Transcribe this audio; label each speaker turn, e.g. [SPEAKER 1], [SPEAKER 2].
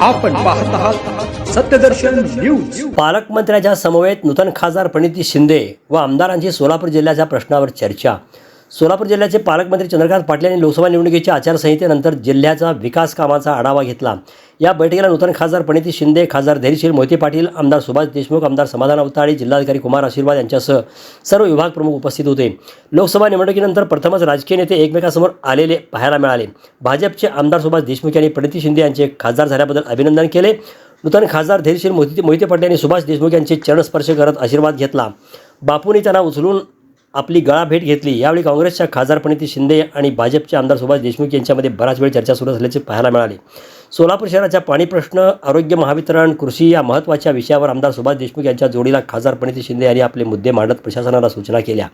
[SPEAKER 1] आपण पाहत आहात सत्यदर्शन न्यूज.
[SPEAKER 2] पालकमंत्र्याच्या समवेत नूतन खासदार प्रणिती शिंदे व आमदारांची सोलापूर जिल्ह्याच्या प्रश्नावर चर्चा. सोलापूर जिल्ह्याचे पालकमंत्री चंद्रकांत पाटील यांनी लोकसभा निवडणुकीच्या आचारसंहितेनंतर जिल्ह्याचा विकास कामाचा आढावा घेतला. या बैठकीला नूतन खासदार प्रणिती शिंदे खासदार धैर्यशील मोहिते पाटील आमदार सुभाष देशमुख आमदार समाधान अवताळे जिल्हाधिकारी कुमार आशीर्वाद यांच्यासह सर्व विभाग प्रमुख उपस्थित होते. लोकसभा निवडणुकीनंतर प्रथमच राजकीय नेते एकमेकासमोर आलेले पाहायला मिळाले. भाजपचे आमदार सुभाष देशमुख यांनी प्रणिती शिंदे यांचे खासदार झाल्याबद्दल अभिनंदन केले. नूतन खासदार धैर्यशील मोहिते मोहिते पाटील यांनी सुभाष देशमुख यांचे चरणस्पर्श करत आशीर्वाद घेतला. बापूंनी त्यांना उचलून आपली गळा भेट घेतली. यावेळी काँग्रेसच्या खासदार प्रणिती शिंदे आणि भाजपचे आमदार सुभाष देशमुख यांच्यामध्ये बराच वेळ चर्चा सुरू असल्याचे पाहायला मिळाले. सोलापूर शहराच्या पाणी प्रश्न आरोग्य महावितरण कृषी या महत्त्वाच्या विषयावर आमदार सुभाष देशमुख यांच्या जोडीला खासदार प्रणिती शिंदे यांनी आपले मुद्दे मांडत प्रशासनाला सूचना केल्या.